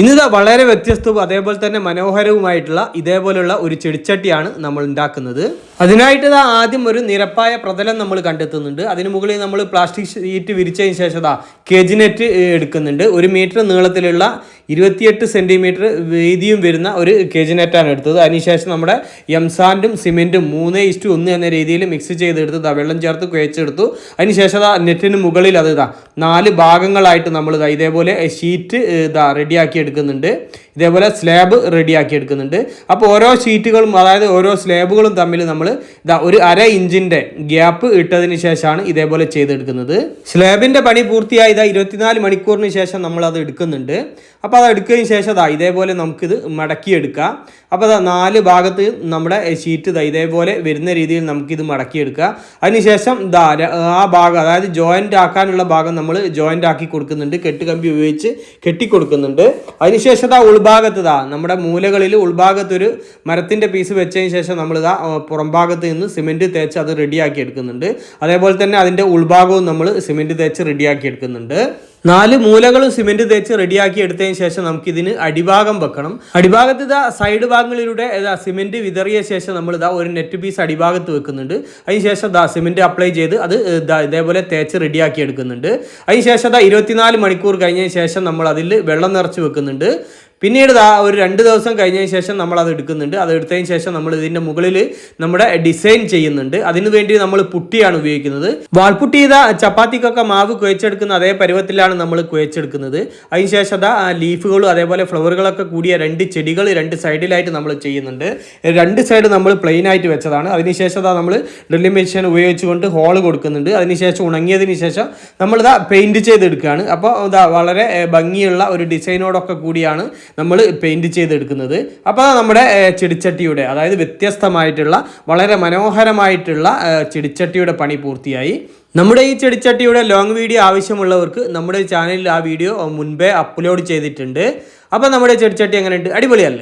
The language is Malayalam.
ഇന്നിതാ വളരെ വ്യത്യസ്തവും അതേപോലെ തന്നെ മനോഹരവുമായിട്ടുള്ള ഇതേപോലുള്ള ഒരു ചെടിച്ചട്ടിയാണ് നമ്മൾ ഉണ്ടാക്കുന്നത്. അതിനായിട്ട് ഇതാ ആദ്യം ഒരു നിരപ്പായ പ്രതലം നമ്മൾ കണ്ടെത്തുന്നുണ്ട്. അതിന് മുകളിൽ നമ്മൾ പ്ലാസ്റ്റിക് ഷീറ്റ് വിരിച്ചതിന് ശേഷം ഇതാ കേജിനെറ്റ് എടുക്കുന്നുണ്ട്. ഒരു മീറ്റർ നീളത്തിലുള്ള ഇരുപത്തിയെട്ട് സെന്റിമീറ്റർ വീതിയും വരുന്ന ഒരു കേജിനെറ്റാണ് എടുത്തത്. അതിനുശേഷം നമ്മുടെ എംസാൻഡും സിമെന്റും മൂന്ന് ഇസ്റ്റു ഒന്ന് എന്ന രീതിയിൽ മിക്സ് ചെയ്തെടുത്ത് ദാ വെള്ളം ചേർത്ത് കുഴച്ചെടുത്തു. അതിനുശേഷം ദാ നെറ്റിന് മുകളിൽ അത് ഇതാ നാല് ഭാഗങ്ങളായിട്ട് നമ്മൾ ഇതാ ഇതേപോലെ ഷീറ്റ് ഇതാ റെഡിയാക്കി എടുക്കുന്നുണ്ട്. ഇതേപോലെ സ്ലാബ് റെഡിയാക്കി എടുക്കുന്നുണ്ട്. അപ്പോൾ ഓരോ ഷീറ്റുകളും അതായത് ഓരോ സ്ലാബുകളും തമ്മിൽ നമ്മൾ ഇതാ ഒരു അര ഇഞ്ചിന്റെ ഗ്യാപ്പ് ഇട്ടതിന് ശേഷമാണ് ഇതേപോലെ ചെയ്തെടുക്കുന്നത്. സ്ലാബിന്റെ പണി പൂർത്തിയായി ഇതാ ഇരുപത്തിനാല് മണിക്കൂറിന് ശേഷം നമ്മൾ അത് എടുക്കുന്നുണ്ട്. അപ്പോൾ അത് എടുക്കുകയും ശേഷം അതാ ഇതേപോലെ നമുക്കിത് മടക്കിയെടുക്കാം. അപ്പോൾ അതാ നാല് ഭാഗത്ത് നമ്മുടെ ഷീറ്റ് ഇതാ ഇതേപോലെ വരുന്ന രീതിയിൽ നമുക്കിത് മടക്കിയെടുക്കുക. അതിനുശേഷം ദാ ആ ഭാഗം അതായത് ജോയിന്റ് ആക്കാനുള്ള ഭാഗം നമ്മൾ ജോയിന്റ് ആക്കി കൊടുക്കുന്നുണ്ട്. കെട്ടുകമ്പി ഉപയോഗിച്ച് കെട്ടിക്കൊടുക്കുന്നുണ്ട് അതിനുശേഷം ദാ ഉൾഭാഗത്ത് ദാ നമ്മുടെ മൂലകളിൽ ഉൾഭാഗത്തൊരു മരത്തിന്റെ പീസ് വെച്ചതിന് ശേഷം നമ്മൾ ഇതാ പുറംഭാഗത്ത് നിന്ന് സിമെന്റ് തേച്ച് അത് റെഡിയാക്കി എടുക്കുന്നുണ്ട്. അതേപോലെ തന്നെ അതിന്റെ ഉൾഭാഗവും നമ്മൾ സിമെന്റ് തേച്ച് റെഡിയാക്കി എടുക്കുന്നുണ്ട്. നാല് മൂലകളും സിമെന്റ് തേച്ച് റെഡിയാക്കി എടുത്തതിന് ശേഷം നമുക്ക് ഇതിന് അടിഭാഗം വെക്കണം. അടിഭാഗത്ത് ഇതാ സൈഡ് ഭാഗങ്ങളിലൂടെ ഇതാ സിമെന്റ് വിതറിയ ശേഷം നമ്മൾ ഇതാ ഒരു നെറ്റ് പീസ് അടിഭാഗത്ത് വെക്കുന്നുണ്ട്. അതിന് ശേഷം ഇതാ സിമെന്റ് അപ്ലൈ ചെയ്ത് അത് ഇതാ ഇതേപോലെ തേച്ച് റെഡിയാക്കി എടുക്കുന്നുണ്ട്. അതിന് ശേഷം ഇതാ ഇരുപത്തിനാല് മണിക്കൂർ കഴിഞ്ഞതിന് ശേഷം നമ്മൾ അതിൽ വെള്ളം നിറച്ച് വെക്കുന്നുണ്ട്. പിന്നീട് ദാ ഒരു രണ്ട് ദിവസം കഴിഞ്ഞതിന് ശേഷം നമ്മൾ അത് എടുക്കുന്നുണ്ട്. അത് എടുത്തതിന് ശേഷം നമ്മൾ ഇതിന്റെ മുകളിൽ നമ്മുടെ ഡിസൈൻ ചെയ്യുന്നുണ്ട്. അതിനു വേണ്ടി നമ്മൾ പുട്ടിയാണ് ഉപയോഗിക്കുന്നത്. വാൾപുട്ടി ഇതാ ചപ്പാത്തിക്കൊക്കെ മാവ് കുഴച്ചെടുക്കുന്ന അതേ പരുവത്തിലാണ് നമ്മൾ കുഴച്ചെടുക്കുന്നത്. അതിനുശേഷം അതാ ലീഫുകളും അതേപോലെ ഫ്ലവറുകളൊക്കെ കൂടിയ രണ്ട് ചെടികൾ രണ്ട് സൈഡിലായിട്ട് നമ്മൾ ചെയ്യുന്നുണ്ട്. രണ്ട് സൈഡ് നമ്മൾ പ്ലെയിൻ ആയിട്ട് വെച്ചതാണ്. അതിനുശേഷം അതാ നമ്മൾ ഡ്രില്ലിംഗ് മെഷീൻ ഉപയോഗിച്ചുകൊണ്ട് ഹോൾ കൊടുക്കുന്നുണ്ട്. അതിനുശേഷം ഉണങ്ങിയതിന് ശേഷം നമ്മളിതാ പെയിന്റ് ചെയ്തെടുക്കുകയാണ്. അപ്പോൾ ഇതാ വളരെ ഭംഗിയുള്ള ഒരു ഡിസൈനോടൊക്കെ കൂടിയാണ് നമ്മൾ പെയിന്റ് ചെയ്തെടുക്കുന്നത്. അപ്പോൾ നമ്മുടെ ചെടിച്ചട്ടിയുടെ അതായത് വ്യത്യസ്തമായിട്ടുള്ള വളരെ മനോഹരമായിട്ടുള്ള ചെടിച്ചട്ടിയുടെ പണി പൂർത്തിയായി. നമ്മുടെ ഈ ചെടിച്ചട്ടിയുടെ ലോങ് വീഡിയോ ആവശ്യമുള്ളവർക്ക് നമ്മുടെ ചാനലിൽ ആ വീഡിയോ മുൻപേ അപ്ലോഡ് ചെയ്തിട്ടുണ്ട്. അപ്പോൾ നമ്മുടെ ചെടിച്ചട്ടി എങ്ങനെയുണ്ട്? അടിപൊളിയല്ലേ?